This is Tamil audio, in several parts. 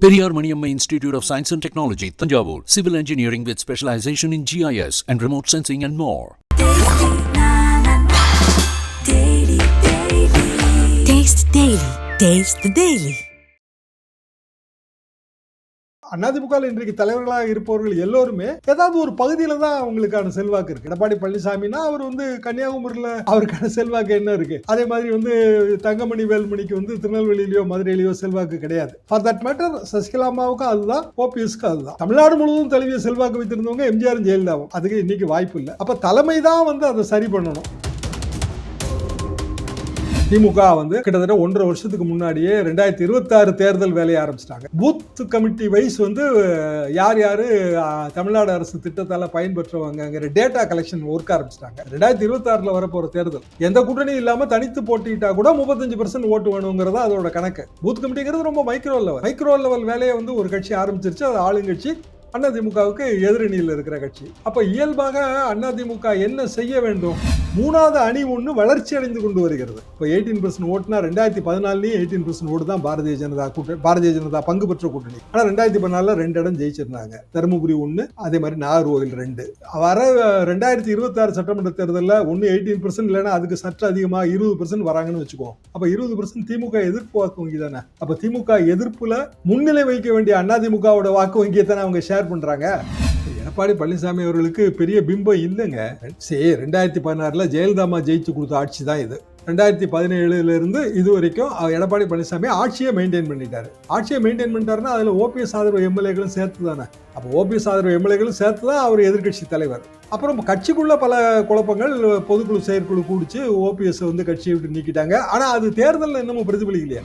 Periyar Maniammai institute of science and technology Thanjavur civil engineering with specialization in GIS and remote sensing and more Taste the daily. அதிமுகவில் இன்றைக்கு தலைவர்களாக இருப்பவர்கள் எல்லோருமே ஏதாவது ஒரு பகுதியில தான் அவங்களுக்கான செல்வாக்கு இருக்கு. எடப்பாடி பழனிசாமினா அவர் வந்து கன்னியாகுமரியில் அவருக்கான செல்வாக்கு என்ன இருக்கு? அதே மாதிரி வந்து தங்கமணி வேல்மணிக்கு வந்து திருநெல்வேலியிலயோ மதுரையிலயோ செல்வாக்கு கிடையாது. ஃபார் தட் மேட்டர் சசிகலாமாவுக்கு அதுதான் ஓபிஎஸ்க்கு அதுதான். தமிழ்நாடு முழுவதும் தழுவிய செல்வாக்கு வைத்திருந்தவங்க எம்ஜிஆர் ஜெயலலிதாவும். அதுக்கு இன்னைக்கு வாய்ப்பு இல்லை. அப்ப தலைமை தான் வந்து அதை சரி பண்ணணும். திமுக வந்து கிட்டத்தட்ட ஒன்றரை வருஷத்துக்கு முன்னாடியே ரெண்டாயிரத்தி இருபத்தி ஆறு தேர்தல் வேலையை ஆரம்பிச்சிட்டாங்க. பூத் கமிட்டி வைஸ் வந்து யார் யார் யாரு தமிழ்நாடு அரசு திட்டத்தால பயன்பெற்றவங்கிற டேட்டா கலெக்ஷன் ஒர்க் ஆரம்பிச்சிட்டாங்க. ரெண்டாயிரத்தி இருபத்தி ஆறுல வரப்போற தேர்தல் எந்த கூட்டணியும் இல்லாம தனித்து போட்டிட்டா கூட முப்பத்தஞ்சு பர்சன்ட் ஓட்டு வேணுங்கிறதா அதோட கணக்கு. பூத் கமிட்டிங்கிறது ரொம்ப மைக்ரோ லெவல் மைக்ரோ லெவல் வேலையை வந்து ஒரு கட்சி ஆரம்பிச்சிருச்சு அது ஆளுங்கட்சி அதிமுகவுக்கு எதிரணியில் இருக்கிற கட்சி. அப்ப இயல்பாக அதிமுக என்ன செய்ய வேண்டும்? மூணாவது அணி ஒன்று வளர்ச்சி அடைந்து கொண்டு வருகிறது. இப்போ எயிட்டீன் பர்சன்ட் ஓட்டுனா ரெண்டாயிரத்தி பதினாலுலேயும் எயிட்டீன் பர்சன்ட் ஓட்டு தான் பாரதிய ஜனதா கூட்டணி பாரதிய ஜனதா பங்கு பெற்ற கூட்டணி. ஆனால் ரெண்டாயிரத்தி பதினாலில் ரெண்டு இடம் ஜெயிச்சிருந்தாங்க. தருமபுரி ஒன்று அதே மாதிரி நாகர்கோவில் ரெண்டு. வர ரெண்டாயிரத்தி இருபத்தாறு சட்டமன்ற தேர்தலில் ஒன்று எயிட்டீன் பர்சன்ட் இல்லைன்னா அதுக்கு சற்று அதிகமாக இருபது பர்சன்ட் வராங்கன்னு வச்சுக்கோம் அப்போ இருபது பர்சன்ட் திமுக எதிர்ப்பு வாக்கு வங்கி தானே அப்போ திமுக எதிர்ப்பில் முன்னிலை வைக்க வேண்டிய அதிமுகவோட வாக்கு வங்கியை தானே அவங்க ஷேர் பண்றாங்க. எடப்பாடி பழனிசாமி அவர்களுக்கு பெரிய பிம்பம் இல்லைங்க. சரி ரெண்டாயிரத்தி பதினாறில் ஜெயலலிதாமா ஜெயிச்சு கொடுத்த ஆட்சி தான் இது. ரெண்டாயிரத்தி பதினேழுல இருந்து இது வரைக்கும் எடப்பாடி பழனிசாமி ஆட்சியை மெயின்டைன் பண்ணிட்டாரு. ஆட்சியை மெயின்டைன் பண்ணிட்டாருன்னா அதில் ஓபிஎஸ் ஆதரவு எம்எல்ஏகளும் சேர்த்து தானே. அப்போ ஓபிஎஸ் ஆதரவு எம்எல்ஏகளும் சேர்த்து தான் அவர் எதிர்க்கட்சி தலைவர். அப்புறம் கட்சிக்குள்ள பல குழப்பங்கள் பொதுக்குழு செயற்குழு கூடிச்சு ஓபிஎஸ் வந்து கட்சியை விட்டு நீக்கிட்டாங்க. ஆனால் அது தேர்தலில் இன்னமும் பிரதிபலிக்கலையா?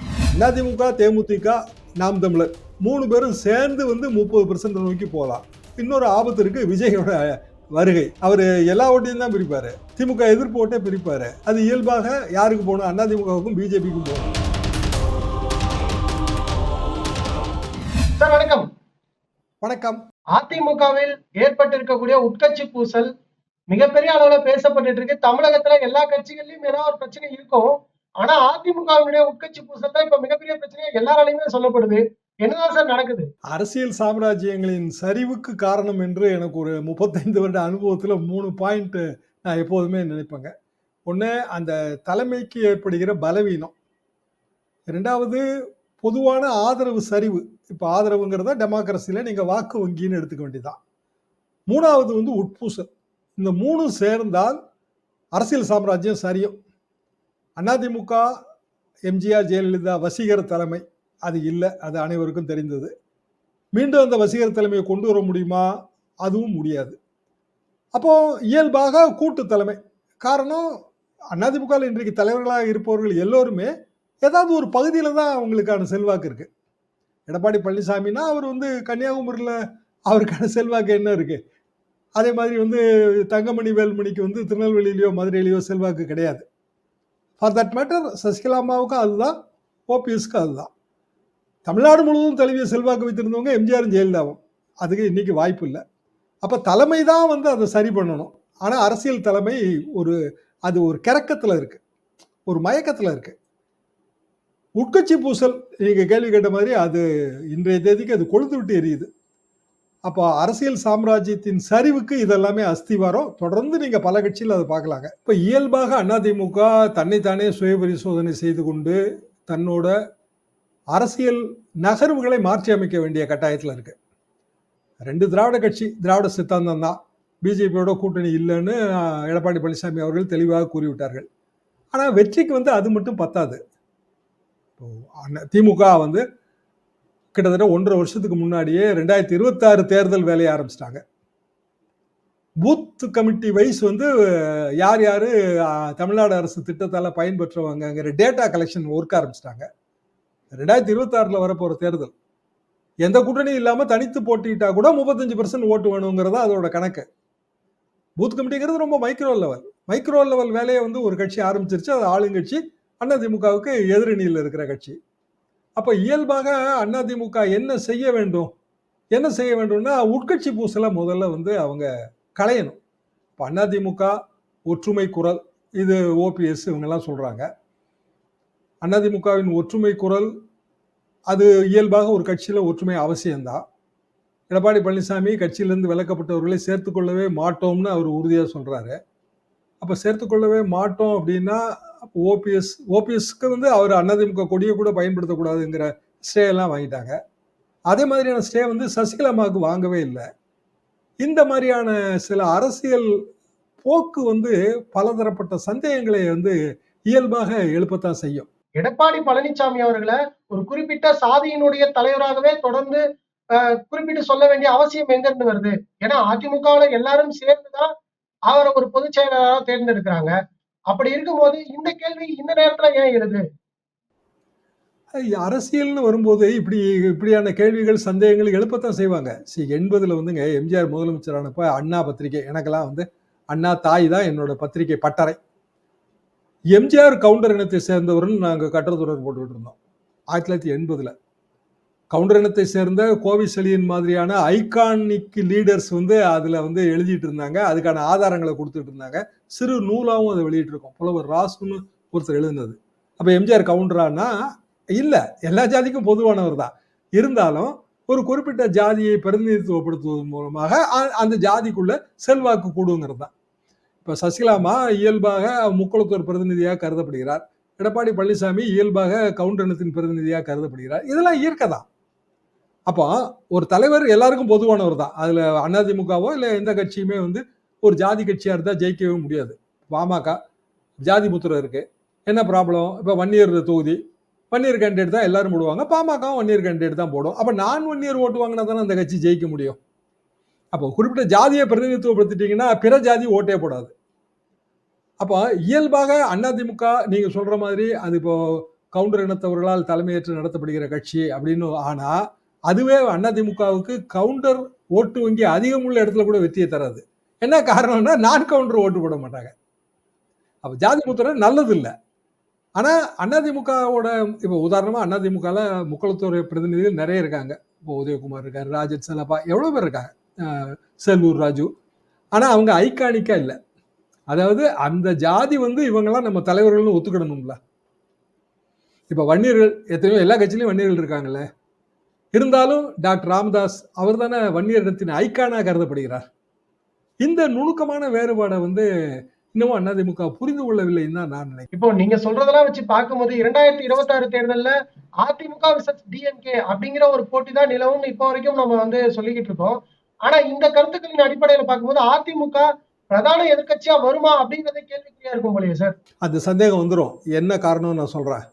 அதிமுக தேமுதிக நாம் தமிழர். மூணு பேரும் சேர்ந்து வந்து முப்பது பெர்சன்ட் நோக்கி போகலாம். இன்னொரு ஆபத்து இருக்கு விஜயோட வருகை. அவர் எல்லா ஓட்டையும் தான் பிரிப்பாரு. திமுக எதிர்ப்பு ஓட்டை பிரிப்பாரு. அது இயல்பாக யாருக்கு போகணும்? அதிமுகவுக்கும் பிஜேபிக்கும் போகணும். சார் வணக்கம். வணக்கம். அதிமுகவில் ஏற்பட்டிருக்கக்கூடிய உட்கட்சி பூசல் மிகப்பெரிய அளவுல பேசப்பட்டு இருக்கு. தமிழகத்துல எல்லா கட்சிகள்லயும் ஏதாவது ஒரு பிரச்சனை இருக்கும். ஆனா அதிமுகவினுடைய உட்கட்சி பூசல் தான் இப்ப மிகப்பெரிய பிரச்சனையா எல்லாராலையுமே சொல்லப்படுது. என்னதான் சார் நடக்குது? அரசியல் சாம்ராஜ்யங்களின் சரிவுக்கு காரணம் என்று எனக்கு ஒரு முப்பத்தைந்து வருட அனுபவத்துல மூணு பாயிண்ட் நான் எப்போதுமே நினைப்பேங்க. ஒன்று அந்த தலைமைக்கு ஏற்படுகிற பலவீனம். ரெண்டாவது பொதுவான ஆதரவு சரிவு. இப்போ ஆதரவுங்கிறத டெமோக்ரஸியில் நீங்கள் வாக்கு வங்கின்னு எடுத்துக்க வேண்டியதான் மூணாவது வந்து உட்பூசல். இந்த மூணும் சேர்ந்தால் அரசியல் சாம்ராஜ்யம் சரியும் அதிமுக எம்ஜிஆர் ஜெயலலிதா வசீகர தலைமை. அது இல்லை அது அனைவருக்கும் தெரிந்தது. மீண்டும் அந்த வசீகர தலைமையை கொண்டு வர முடியுமா? அதுவும் முடியாது. அப்போ இயல்பாக கூட்டு தலைமை. காரணம் அதிமுகவில் இன்றைக்கு தலைவர்களாக இருப்பவர்கள் எல்லோருமே ஏதாவது ஒரு பகுதியில் தான் அவங்களுக்கான செல்வாக்கு இருக்குது எடப்பாடி பழனிசாமினா அவர் வந்து கன்னியாகுமரியில் அவருக்கான செல்வாக்கு என்ன இருக்குது அதே மாதிரி வந்து தங்கமணி வேல்மணிக்கு வந்து திருநெல்வேலியிலையோ மதுரையிலையோ செல்வாக்கு கிடையாது. ஃபார் தட் மேட்டர் சசிகலாமாவுக்கும் அதுதான் ஓபிஎஸ்க்கு அதுதான் தமிழ்நாடு முழுவதும் தழுவிய செல்வாக்கு வைத்திருந்தவங்க எம்ஜிஆர் ஜெயலலிதாவும் அதுக்கு இன்றைக்கி வாய்ப்பு இல்லை. அப்போ தலைமை தான் வந்து அதை சரி பண்ணணும். ஆனால் அரசியல் தலைமை ஒரு அது ஒரு கிறக்கத்தில் இருக்குது ஒரு மயக்கத்தில் இருக்குது உட்கட்சி பூசல் நீங்கள் கேள்வி கேட்ட மாதிரி அது இன்றைய தேதிக்கு அது கொழுந்து விட்டு எரியுது. அப்போ அரசியல் சாம்ராஜ்யத்தின் சரிவுக்கு இதெல்லாமே அஸ்திவாரம். தொடர்ந்து நீங்கள் பல கட்சியில் அதை பார்க்கலாங்க. இப்போ இயல்பாக அதிமுக தன்னைத்தானே சுய பரிசோதனை செய்து கொண்டு தன்னோட அரசியல் நகர்வுகளை மாற்றி அமைக்க வேண்டிய கட்டாயத்தில் இருக்கு. ரெண்டு திராவிட கட்சி திராவிட சித்தாந்தம் தான். பிஜேபியோட கூட்டணி இல்லைன்னு எடப்பாடி பழனிசாமி அவர்கள் தெளிவாக கூறிவிட்டார்கள். ஆனால் வெற்றிக்கு வந்து அது மட்டும் பத்தாது. இப்போ திமுக வந்து கிட்டத்தட்ட ஒன்றரை வருஷத்துக்கு முன்னாடியே ரெண்டாயிரத்தி இருபத்தாறு தேர்தல் வேலையை ஆரம்பிச்சிட்டாங்க. பூத் கமிட்டி வைஸ் வந்து யார் யார் தமிழ்நாடு அரசு திட்டத்தால் பயன்பெற்றவங்கிற டேட்டா கலெக்ஷன் ஒர்க் ஆரம்பிச்சிட்டாங்க. ரெண்டாயிரத்தி இருபத்தாறில் வரப்போகிற தேர்தல். எந்த கூட்டணியும் இல்லாமல் தனித்து போட்டிட்டா கூட முப்பத்தஞ்சு பர்சன்ட் ஓட்டு வேணுங்கிறத அதோட கணக்கு. பூத் கமிட்டிங்கிறது ரொம்ப மைக்ரோ லெவல் மைக்ரோ லெவல் வேலையை வந்து ஒரு கட்சி ஆரம்பிச்சிருச்சு. அது ஆளுங்கட்சி அதிமுகவுக்கு எதிரணியில் இருக்கிற கட்சி. அப்ப இயல்பாக அதிமுக என்ன செய்ய வேண்டும்? என்ன செய்ய வேண்டும்னா உட்கட்சி பூசலை முதல்ல வந்து அவங்க களையணும். இப்போ அதிமுக ஒற்றுமை குரல் இது ஓபிஎஸ் இவங்கெல்லாம் சொல்றாங்க. அதிமுகவின் ஒற்றுமை குரல் அது இயல்பாக ஒரு கட்சியில் ஒற்றுமை அவசியம்தான். எடப்பாடி பழனிசாமி கட்சியிலேருந்து விலக்கப்பட்டவர்களை சேர்த்துக்கொள்ளவே மாட்டோம்னு அவர் உறுதியாக சொல்கிறாரு அப்போ சேர்த்துக்கொள்ளவே மாட்டோம் அப்படின்னா ஓபிஎஸ் ஓபிஎஸ்க்கு வந்து அவர் அதிமுக கொடியை கூட பயன்படுத்தக்கூடாதுங்கிற ஸ்டே எல்லாம் வாங்கிட்டாங்க. அதே மாதிரியான ஸ்டே வந்து சசிகலாமாவுக்கு வாங்கவே இல்லை. இந்த மாதிரியான சில அரசியல் போக்கு வந்து பலதரப்பட்ட சந்தேகங்களை வந்து இயல்பாக எழுப்பத்தான் செய்யும். எடப்பாடி பழனிசாமி அவர்களை ஒரு குறிப்பிட்ட சாதியினுடைய தலைவராகவே தொடர்ந்து அஹ், குறிப்பிட்டு சொல்ல வேண்டிய அவசியம் எங்க இருந்து வருது? ஏன்னா அதிமுகவுல எல்லாரும் சேர்ந்துதான் அவரை ஒரு பொதுச் செயலாளராக தேர்ந்தெடுக்கிறாங்க. அப்படி இருக்கும்போது இந்த கேள்வி இந்த நேரத்துல ஏன் எழுது? அரசியல்னு வரும்போது இப்படி இப்படியான கேள்விகள் சந்தேகங்கள் எழுப்பத்தான் செய்வாங்க. சி எண்பதுல வந்துங்க எம்ஜிஆர் முதலமைச்சரானப்ப அண்ணா பத்திரிகை. எனக்கெல்லாம் வந்து அண்ணா தாய் தான் என்னோட பத்திரிகை பட்டறை. எம்ஜிஆர் கவுண்டர் இனத்தை சேர்ந்தவர்னு நாங்கள் கட்டுறதுடன் போட்டுக்கிட்டு இருந்தோம். ஆயிரத்தி தொள்ளாயிரத்தி எண்பதுல. கவுண்டர் இனத்தை சேர்ந்த கோவி செலியன் மாதிரியான ஐகானிக் லீடர்ஸ் வந்து அதில் வந்து எழுதிட்டு இருந்தாங்க. அதுக்கான ஆதாரங்களை கொடுத்துட்டு இருந்தாங்க. சிறு நூலாகவும் அதை வெளியிட்டிருக்கோம். புலவர் ராசுன்னு ஒருத்தர் எழுதினது. அப்போ எம்ஜிஆர் கவுண்டரானா இல்லை எல்லா ஜாதிக்கும் பொதுவானவர் தான். இருந்தாலும் ஒரு குறிப்பிட்ட ஜாதியை பிரதிநிதித்துவப்படுத்துவதன் மூலமாக அந்த ஜாதிக்குள்ள செல்வாக்கு கூடுங்கிறது தான். இப்போ சசிகலாமா இயல்பாக முக்குளத்தூர் பிரதிநிதியாக கருதப்படுகிறார். எடப்பாடி பழனிசாமி இயல்பாக கவுண்டனத்தின் பிரதிநிதியாக கருதப்படுகிறார். இதெல்லாம் இயற்கை தான். அப்போ ஒரு தலைவர் எல்லாருக்கும் பொதுவானவர் தான். அதில் அதிமுகவோ இல்லை எந்த கட்சியுமே வந்து ஒரு ஜாதி கட்சியாக இருந்தால் ஜெயிக்கவே முடியாது. பாமக ஜாதி முத்திரை இருக்குது என்ன ப்ராப்ளம் இப்போ வன்னியர் தொகுதி. வன்னியர் கேண்டிடேட் தான் எல்லாரும் போடுவாங்க. பாமகவும் வன்னியர் கேண்டிடேட் தான் போடும். அப்போ நான் வன்னியர் ஓட்டு வாங்கினா தானே அந்த கட்சி ஜெயிக்க முடியும்? அப்போ குறிப்பிட்ட ஜாதியை பிரதிநிதித்துவப்படுத்திட்டீங்கன்னா பிற ஜாதி ஓட்டே போடாது. அப்போ இயல்பாக அதிமுக நீங்கள் சொல்கிற மாதிரி அது இப்போது கவுண்டர் இனத்தவர்களால் தலைமையேற்று நடத்தப்படுகிற கட்சி அப்படின்னு ஆனால் அதுவே அதிமுகவுக்கு கவுண்டர் ஓட்டு வங்கி அதிகம் உள்ள இடத்துல கூட வெற்றியை தராது. என்ன காரணம்னா நான் கவுண்டர் ஓட்டு போட மாட்டாங்க. அப்போ ஜாதி முத்திரை நல்லது இல்லை ஆனால் அதிமுகவோட இப்போ உதாரணமாக அதிமுகவில் முக்கலத்துறை பிரதிநிதிகள் நிறைய இருக்காங்க. இப்போ உதயகுமார் இருக்கார் ராஜத் செல்லப்பா எவ்வளோ பேர் இருக்காங்க? செல்லூர் ராஜு. ஆனால் அவங்க ஐக்கானிக்காக இல்லை. அதாவது அந்த ஜாதி வந்து இவங்கெல்லாம் நம்ம தலைவர்கள்னு ஒத்துக்கிடணும்ல. இப்போ வன்னியர்கள் எத்தனையோ எல்லா கட்சியிலையும் வன்னியர்கள் இருக்காங்களே இருந்தாலும் டாக்டர் ராமதாஸ் அவர் தானே வன்னியர் இனத்தின் ஐக்கானாக கருதப்படுகிறார். இந்த நுணுக்கமான வேறுபாடை வந்து இன்னமும் அதிமுக புரிந்து கொள்ளவில்லைன்னு தான் நான் நினைக்கிறேன். இப்போ நீங்க சொல்றதெல்லாம் வச்சு பார்க்கும்போது இரண்டாயிரத்தி இருபத்தி ஆறு தேர்தல்ல அதிமுக விசஸ் டிஎம்கே அப்படிங்கிற ஒரு போட்டி தான் நிலவும்னு இப்போ வரைக்கும் நம்ம வந்து சொல்லிக்கிட்டு இருக்கோம். ஆனா இந்த கருத்துக்களின் அடிப்படையில பார்க்கும்போது அதிமுக பிரதான எதிர்க்கட்சியா வருமா அப்படிங்கறதே கேள்விக்குறியா இருக்கும் போலயே சார். அந்த சந்தேகம் வந்துடும் என்ன காரணம்னு நான் சொல்கிறேன்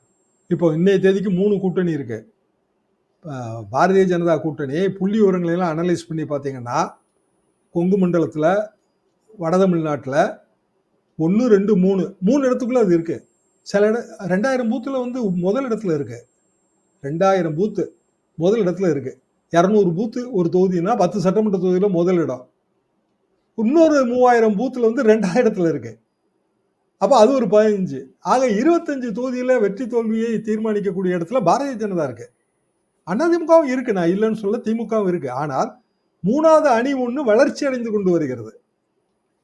இப்போ இன்னைய தேதிக்கு மூணு கூட்டணி இருக்கு. பாரதிய ஜனதா கூட்டணி புள்ளி விவரங்களை எல்லாம் அனலைஸ் பண்ணி பார்த்தீங்கன்னா கொங்கு மண்டலத்தில் வட தமிழ்நாட்டில் ஒன்று ரெண்டு மூணு மூணு இடத்துக்குள்ளே அது இருக்குது சில இட ரெண்டாயிரம் பூத்தில் வந்து முதல் இடத்துல இருக்குது ரெண்டாயிரம் பூத்து முதல் இடத்துல இருக்குது இரநூறு பூத்து ஒரு தொகுதினா பத்து சட்டமன்ற தொகுதியில் முதல் இடம். இன்னொரு மூவாயிரம் பூத்தில் வந்து ரெண்டாயிரத்தில் இருக்குது அப்போ அது ஒரு பதினஞ்சு. ஆக இருபத்தஞ்சு தொகுதியில் வெற்றி தோல்வியை தீர்மானிக்கக்கூடிய இடத்துல பாரதிய ஜனதா இருக்குது அதிமுகவும் இருக்கு. நான் இல்லைன்னு சொல்ல திமுகவும் இருக்கு. ஆனால் மூணாவது அணி ஒன்று வளர்ச்சி அடைந்து கொண்டு வருகிறது.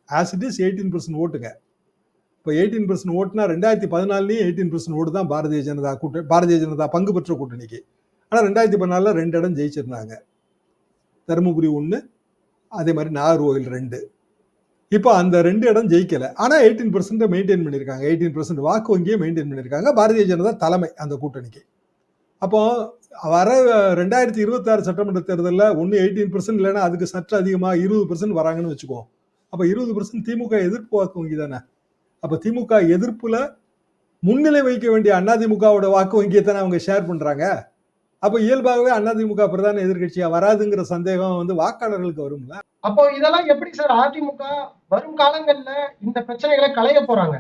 As it is eighteen percent ஓட்டுங்க. இப்போ எயிட்டீன் பர்சன்ட் ஓட்டுனா ரெண்டாயிரத்தி பதினாலுலேயும் எயிட்டீன் பர்சன்ட் ஓட்டு தான் பாரதிய ஜனதா கூட்டணி பாரதிய ஜனதா பங்கு பெற்ற கூட்டணிக்கு. ஆனால் ரெண்டாயிரத்தி பதினாலில் ரெண்டு இடம் ஜெயிச்சிருந்தாங்க. தருமபுரி ஒன்று அதே மாதிரி நாகர்கோவில் ரெண்டு. இப்போ அந்த ரெண்டு இடம் ஜெயிக்கலை. ஆனால் எயிட்டீன் பர்சன்ட் மெயின்டைன் பண்ணியிருக்காங்க. எயிட்டீன் பர்சன்ட் வாக்கு வங்கியை மெயின்டைன் பண்ணியிருக்காங்க. பாரதிய ஜனதா தலைமை அந்த கூட்டணிக்கு. அப்போ வர ரெண்டாயிரத்தி இருபத்தாறு சட்டமன்ற தேர்தலில் ஒன்று எயிட்டீன் பர்சன்ட் இல்லைன்னா அதுக்கு சற்று அதிகமாக இருபது பர்சன்ட் வராங்கன்னு வச்சுக்கோ. அப்போ இருபது பர்சன்ட் திமுக எதிர்ப்பு வாக்கு வங்கி தானே. அப்போ திமுக எதிர்ப்புல முன்னிலை வைக்க வேண்டிய அதிமுகவோட வாக்கு வங்கியை தானே அவங்க ஷேர் பண்றாங்க. அப்போ இயல்பாகவே அதிமுக பிரதான எதிர்க்கட்சியா வராதுங்கிற சந்தேகம் வந்து வாக்காளர்களுக்கு வரும்ல. அப்போ இதெல்லாம் எப்படி சார் அதிமுக வரும் காலங்கள்ல இந்த பிரச்சனைகளை களைய போறாங்க?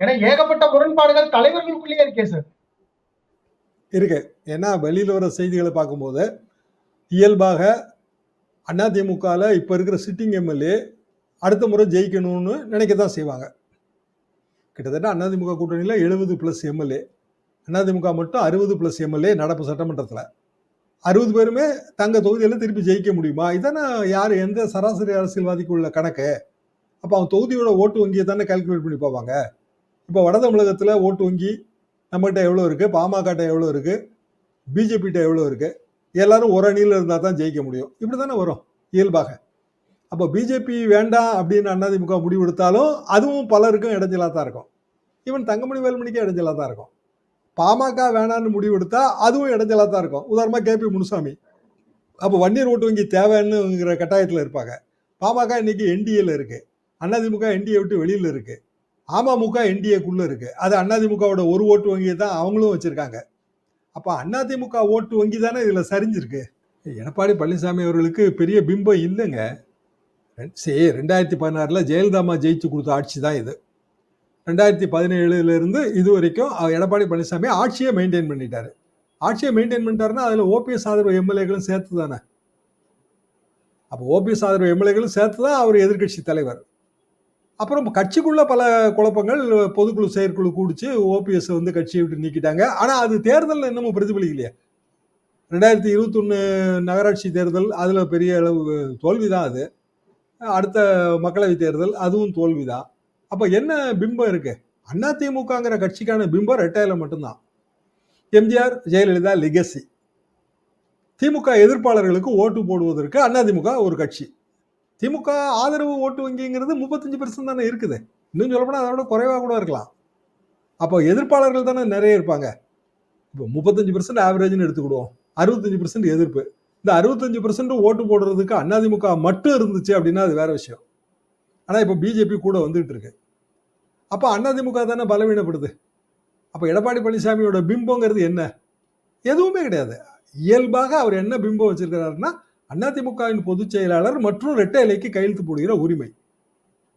ஏன்னா ஏகப்பட்ட முரண்பாடுகள் தலைவர்களுக்குள்ளேயே இருக்கே சார். இருக்கு. ஏன்னா வெளியில் வர செய்திகளை பார்க்கும்போது இயல்பாக அதிமுகவில் இப்போ இருக்கிற சிட்டிங் எம்எல்ஏ அடுத்த முறை ஜெயிக்கணும்னு நினைக்க தான் செய்வாங்க. கிட்டத்தட்ட அதிமுக கூட்டணியில் எழுபது ப்ளஸ் எம்எல்ஏ அதிமுக மட்டும் அறுபது ப்ளஸ் எம்எல்ஏ நடப்பு சட்டமன்றத்தில். அறுபது பேருமே தங்க தொகுதியில் திருப்பி ஜெயிக்க முடியுமா? இதானே யார் எந்த சராசரி அரசியல்வாதிக்கு உள்ள கணக்கு? அப்போ அவன் தொகுதியோட ஓட்டு வங்கியை தானே கால்குலேட் பண்ணி பார்ப்பாங்க இப்போ வட தமிழகத்தில் ஓட்டு வங்கி நம்மகிட்ட எவ்வளோ இருக்குது பாமகட்ட எவ்வளோ இருக்குது பிஜேபிகிட்ட எவ்வளோ இருக்குது எல்லாரும் ஒரு அணியில் இருந்தால் தான் ஜெயிக்க முடியும். இப்படி தானே வரும் இயல்பாக. அப்போ பிஜேபி வேண்டாம் அப்படின்னு அதிமுக முடிவெடுத்தாலும் அதுவும் பலருக்கும் இடைஞ்சலாக தான் இருக்கும். ஈவன் தங்கமணி வேலுமணிக்கே இடைஞ்சலாக தான் இருக்கும். பாமக வேணான்னு முடிவெடுத்தா அதுவும் இடைஞ்சலாக தான் இருக்கும். உதாரணமாக கேபி முனுசாமி. அப்போ வன்னியர் ஓட்டு வங்கி தேவைன்னுங்கிற கட்டாயத்தில் இருப்பாங்க. பாமக இன்னைக்கு என்டிஏல இருக்குது அதிமுக என்டிஏ விட்டு வெளியில் இருக்குது அமமுக என்டிஏக்குள்ளே இருக்கு. அது அதிமுகவோட ஒரு ஓட்டு வங்கியை தான் அவங்களும் வச்சிருக்காங்க. அப்போ அதிமுக ஓட்டு வங்கி தானே இதில் சரிஞ்சிருக்கு? எடப்பாடி பழனிசாமி அவர்களுக்கு பெரிய பிம்பம் இல்லைங்க. சரி ரெண்டாயிரத்தி பதினாறில் ஜெயலலிதாமா ஜெயிச்சு கொடுத்த ஆட்சி தான் இது. ரெண்டாயிரத்தி பதினேழுலேருந்து இது வரைக்கும் எடப்பாடி பழனிசாமி ஆட்சியை மெயின்டைன் பண்ணிட்டாரு. ஆட்சியை மெயின்டைன் பண்ணிட்டாருன்னா அதில் ஓபிஎஸ் ஆதரவு எம்எல்ஏகளும் சேர்த்து தானே அப்போ ஓபிஎஸ் ஆதரவு எம்எல்ஏகளும் சேர்த்து தான் அவர் எதிர்க்கட்சி தலைவர். அப்புறம் கட்சிக்குள்ள பல குழப்பங்கள் பொதுக்குழு செயற்குழு கூடிச்சு ஓபிஎஸ் வந்து கட்சியை விட்டு நீக்கிட்டாங்க. ஆனால் அது தேர்தலில் இன்னமும் பிரதிபலிக்கலையே. ரெண்டாயிரத்தி இருபத்தொன்று நகராட்சி தேர்தல் அதில் பெரிய அளவு தோல்வி தான் அது. அடுத்த மக்களவை தேர்தல் அதுவும் தோல்வி தான் அப்போ என்ன பிம்பம் இருக்கு? அதிமுகங்கிற கட்சிக்கான பிம்பம் ரெட்டையில மட்டும்தான். எம்ஜிஆர் ஜெயலலிதா லெகசி திமுக எதிர்ப்பாளர்களுக்கு ஓட்டு போடுவதற்கு அதிமுக ஒரு கட்சி. திமுக ஆதரவு ஓட்டு வங்கிங்கிறது முப்பத்தஞ்சு பெர்சன்ட் தானே இருக்குது. இன்னும் சொல்லப்போனால் அதோட குறைவாக கூட இருக்கலாம். அப்போ எதிர்ப்பாளர்கள் தானே நிறைய இருப்பாங்க. இப்போ முப்பத்தஞ்சு பெர்சன்ட் ஆவரேஜ்னு எடுத்துக்கிடுவோம். அறுபத்தஞ்சு பெர்சன்ட் எதிர்ப்பு. இந்த அறுபத்தஞ்சு பெர்சன்ட் ஓட்டு போடுறதுக்கு அதிமுக மட்டும் இருந்துச்சு அப்படின்னா அது வேற விஷயம். ஆனால் இப்போ பிஜேபி கூட வந்துகிட்டு இருக்கு. அப்போ அதிமுக தானே பலவீனப்படுது. அப்போ எடப்பாடி பழனிசாமியோட பிம்பங்கிறது என்ன? எதுவுமே கிடையாது. இயல்பாக அவர் என்ன பிம்பம் வச்சிருக்கிறாருன்னா அதிமுகவின் பொதுச் செயலாளர் மற்றும் இரட்டை இலைக்கு கையெழுத்து போடுகிற உரிமை.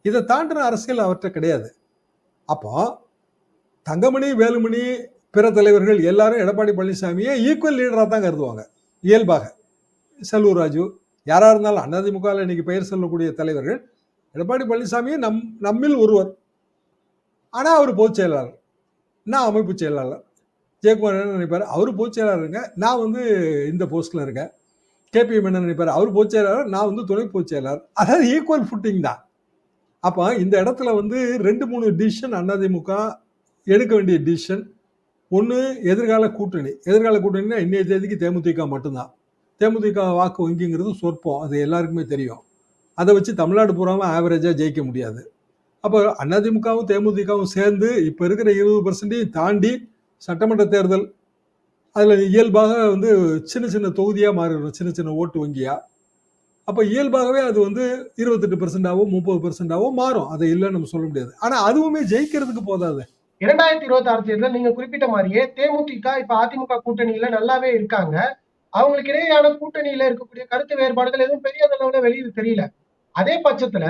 இதை தாண்டின அரசியல் அவற்றை கிடையாது. அப்போ தங்கமணி வேலுமணி பிற தலைவர்கள் எல்லாரும் எடப்பாடி பழனிசாமியை ஈக்குவல் லீடராக தான் கருதுவாங்க. இயல்பாக. செல்லூர் ராஜு யாராக இருந்தாலும் அதிமுகவில் இன்னைக்கு பெயர் சொல்லக்கூடிய தலைவர்கள் எடப்பாடி பழனிசாமியை நம் நம்மில் ஒருவர். ஆனால் அவர் பொதுச் செயலாளர். நான் அமைப்பு செயலாளர். ஜெயக்குமார் என்ன நினைப்பார்? அவர் பொதுச் செயலாளருங்க. நான் வந்து இந்த போஸ்ட்டில் இருக்கேன். கேபி என்ன நினைப்பார்? அவர் பொதுச் செயலாளர் நான் வந்து துணை பொதுச் செயலாளர். அதாவது ஈக்குவல் ஃபுட்டிங் தான். அப்போ இந்த இடத்துல வந்து ரெண்டு மூணு டிசிஷன் அதிமுக எடுக்க வேண்டிய டிசிஷன் ஒன்று எதிர்கால கூட்டணி. எதிர்கால கூட்டணினா இன்னைய தேதிக்கு தேமுதிக மட்டும்தான். தேமுதிக வாக்கு வங்கிங்கிறது சொற்பம். அது எல்லாருக்குமே தெரியும். அதை வச்சு தமிழ்நாடு பூராமல் ஆவரேஜாக ஜெயிக்க முடியாது. அப்போ அதிமுகவும் தேமுதிகவும் சேர்ந்து இப்போ இருக்கிற இருபது பர்சன்டையும் தாண்டி சட்டமன்ற தேர்தல் அதில் இயல்பாக வந்து சின்ன சின்ன தொகுதியாக மாறிடும். சின்ன சின்ன ஓட்டு வங்கியாக அப்போ இயல்பாகவே அது வந்து இருபத்தெட்டு பெர்சென்டாவோ முப்பது பெர்சென்டாவோ மாறும். அதை இல்லைன்னு நம்ம சொல்ல முடியாது. ஆனால் அதுவுமே ஜெயிக்கிறதுக்கு போதாது. இரண்டாயிரத்தி இருபத்தி ஆறு தேர்தல் நீங்க குறிப்பிட்ட மாதிரியே தேமுதிக இப்ப அதிமுக கூட்டணியில நல்லாவே இருக்காங்க. அவங்களுக்கு இடையேயான கூட்டணியில இருக்கக்கூடிய கருத்து வேறுபாடுகள் எதுவும் பெரிய அளவுல வெளியில தெரியல. அதே பட்சத்துல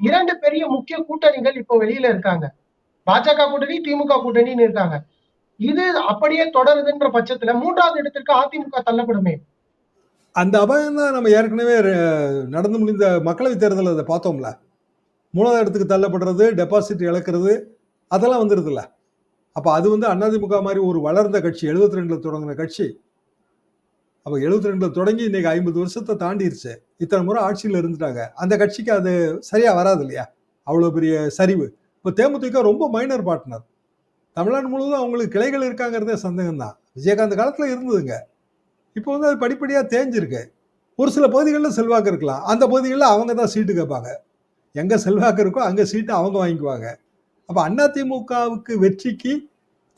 இரண்டு பெரிய முக்கிய கூட்டணிகள் இப்போ வெளியில இருக்காங்க. பாஜக கூட்டணி திமுக கூட்டணின்னு இருக்காங்க. இது அப்படியே தொடருதுன்ற பட்சத்துல மூன்றாவது இடத்திற்கு அதிமுக தள்ளப்படுமே. அந்த அபாயம் தான் நம்ம ஏற்கனவே நடந்து முடிந்த மக்களவை தேர்தலில் அதை பார்த்தோம்ல. மூணாவது இடத்துக்கு தள்ளப்படுறது டெபாசிட் இழக்கிறது அதெல்லாம் வந்துடுதுல்ல அப்போ அது வந்து அதிமுக மாதிரி ஒரு வளர்ந்த கட்சி 72 ரெண்டில் தொடங்கின கட்சி. அப்போ 72 ரெண்டில் தொடங்கி இன்னைக்கு ஐம்பது வருஷத்தை தாண்டிருச்சு. இத்தனை முறை ஆட்சியில் இருந்துட்டாங்க. அந்த கட்சிக்கு அது சரியாக வராது இல்லையா? அவ்வளோ பெரிய சரிவு. இப்போ தேமுதிக ரொம்ப மைனர் பார்ட்னர் தமிழ்நாடு முழுவதும் அவங்களுக்கு கிளைகள் இருக்காங்கிறதே சந்தேகம் தான் விஜயகாந்த் காலத்தில் இருந்ததுங்க. இப்போ வந்து அது படிப்படியாக தேஞ்சிருக்கு. ஒரு சில பகுதிகளில் செல்வாக்கு இருக்கலாம். அந்த பகுதிகளில் அவங்க தான் சீட்டு கேட்பாங்க. எங்கே செல்வாக்கு இருக்கோ அங்கே சீட்டு அவங்க வாங்கிக்குவாங்க. அப்போ அதிமுகவுக்கு வெற்றிக்கு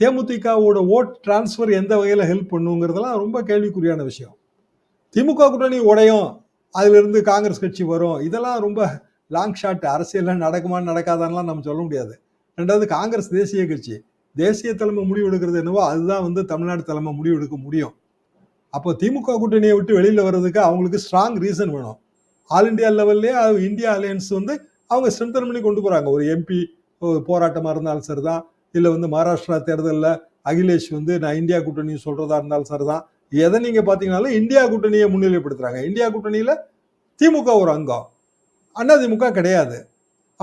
தேமுதிகவோட ஓட் டிரான்ஸ்ஃபர் எந்த வகையில் ஹெல்ப் பண்ணுங்கிறதெல்லாம் ரொம்ப கேள்விக்குறியான விஷயம். திமுக கூட்டணி உடையும். அதிலிருந்து காங்கிரஸ் கட்சி வரும். இதெல்லாம் ரொம்ப லாங் ஷாட் அரசியலில் நடக்குமான்னு நடக்காதான்லாம் நம்ம சொல்ல முடியாது. ரெண்டாவது காங்கிரஸ் தேசிய கட்சி. தேசிய தலைமை முடிவு எடுக்கிறது என்னவோ அதுதான் வந்து தமிழ்நாடு தலைமை முடிவு எடுக்க முடியும். அப்போ திமுக கூட்டணியை விட்டு வெளியில் வர்றதுக்கு அவங்களுக்கு ஸ்ட்ராங் ரீசன் வேணும். ஆல் இந்தியா லெவல்லே இந்தியா அலையன்ஸ் வந்து அவங்க ஸ்ட்ரென்தன் பண்ணி கொண்டு போகிறாங்க ஒரு எம்பி போராட்டமாக இருந்தாலும் சரிதான். இல்லை வந்து மகாராஷ்டிரா தேர்தலில் அகிலேஷ் வந்து நான் இந்தியா கூட்டணி சொல்கிறதா இருந்தாலும் சரிதான். எதை நீங்கள் பார்த்தீங்கனாலும் இந்தியா கூட்டணியை முன்னிலைப்படுத்துகிறாங்க இந்தியா கூட்டணியில் திமுக ஒரு அங்கம். அதிமுக கிடையாது.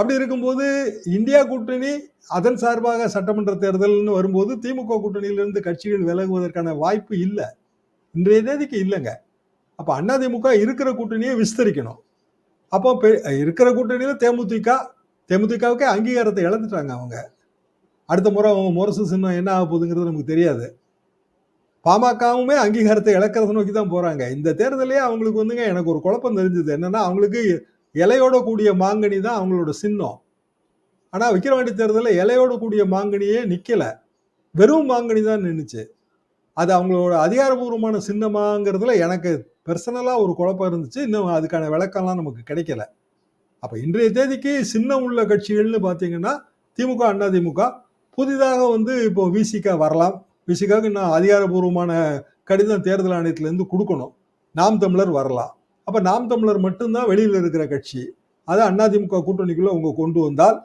அப்படி இருக்கும்போது இந்தியா கூட்டணி அதன் சார்பாக சட்டமன்ற தேர்தல்னு வரும்போது திமுக கூட்டணியிலிருந்து கட்சிகள் விலகுவதற்கான வாய்ப்பு இல்லை. இன்றைய தேதிக்கு இல்லைங்க. அப்போ அதிமுக இருக்கிற கூட்டணியை விஸ்தரிக்கணும். அப்போ பெ- இருக்கிற கூட்டணியில் தேமுதிக தேமுதிகவுக்கே அங்கீகாரத்தை இழந்துட்டாங்க அவங்க. அடுத்த முறை அவங்க முரசு சின்னம் என்ன ஆக போகுதுங்கிறது நமக்கு தெரியாது. பாமகவுமே அங்கீகாரத்தை இழக்கிறத நோக்கி தான் போகிறாங்க இந்த தேர்தலே அவங்களுக்கு வந்துங்க எனக்கு ஒரு குழப்பம் தெரிஞ்சது. என்னன்னா அவங்களுக்கு இலையோட கூடிய மாங்கனி தான் அவங்களோட சின்னம். ஆனால் விக்கிரவாண்டி தேர்தலில் இலையோட கூடிய மாங்கனியே நிற்கலை வெறும் மாங்கனி தான் நின்றுச்சு அது அவங்களோட அதிகாரபூர்வமான சின்னமாங்கிறதுல எனக்கு பர்சனலாக ஒரு குழப்பம் இருந்துச்சு. இன்னும் அதுக்கான விளக்கம்லாம் நமக்கு கிடைக்கல. அப்போ இன்றைய தேதிக்கு சின்னம் உள்ள கட்சிகள்னு பார்த்தீங்கன்னா திமுக அண்ணா திமுக புதிதாக வந்து இப்போ விசிக வரலாம். விசிகாவுக்கு இன்னும் அதிகாரபூர்வமான கடிதம் தேர்தல் ஆணையத்திலேருந்து கொடுக்கணும். நாம் தமிழர் வரலாம். அப்போ நாம் தமிழர் மட்டும்தான் வெளியில் இருக்கிற கட்சி. அதை அதிமுக கூட்டணிக்குள்ளே அவங்க கொண்டு வந்தால்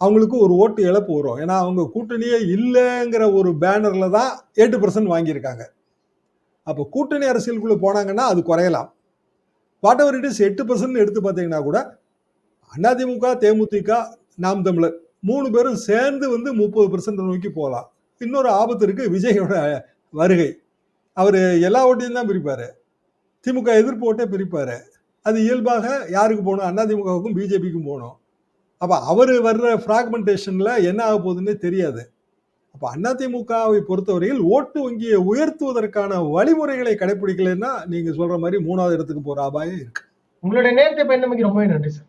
அவங்களுக்கு ஒரு ஓட்டு இழப்பு வரும். ஏன்னா அவங்க கூட்டணியே இல்லைங்கிற ஒரு பேனரில் தான் எட்டு பர்சன்ட் வாங்கியிருக்காங்க. அப்போ கூட்டணி அரசியலுக்குள்ளே போனாங்கன்னா அது குறையலாம். வாட் எவர் இட் இஸ் எட்டு பர்சன்ட் எடுத்து பார்த்தீங்கன்னா கூட அதிமுக தேமுதிக நாம் தமிழர் மூணு பேரும் சேர்ந்து வந்து முப்பது பர்சன்ட் நோக்கி போகலாம். இன்னொரு ஆபத்து இருக்குது விஜயோட வருகை. அவர் எல்லா ஓட்டையும் தான் பிரிப்பார். திமுக எதிர்ப்பு ஓட்டே பிரிப்பாரு. அது இயல்பாக யாருக்கு போகணும்? அதிமுகவுக்கும் பிஜேபிக்கும் போகணும். அப்ப அவர் வர்ற ஃப்ராக்மெண்டேஷன்ல என்ன ஆக போகுதுன்னே தெரியாது. அப்ப அதிமுகவை பொறுத்தவரையில் ஓட்டு வங்கியை உயர்த்துவதற்கான வழிமுறைகளை கடைபிடிக்கலைன்னா நீங்க சொல்ற மாதிரி மூணாவது இடத்துக்கு போற அபாயம் இருக்கு. உங்களுடைய நேரத்தை பயணமைக்கு ரொம்பவே நன்றி sir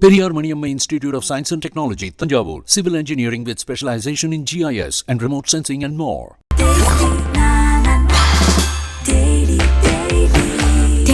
Periyar Maniamma Institute of Science and Technology, Tanjavur. Civil engineering with specialization in GIS and remote sensing and more.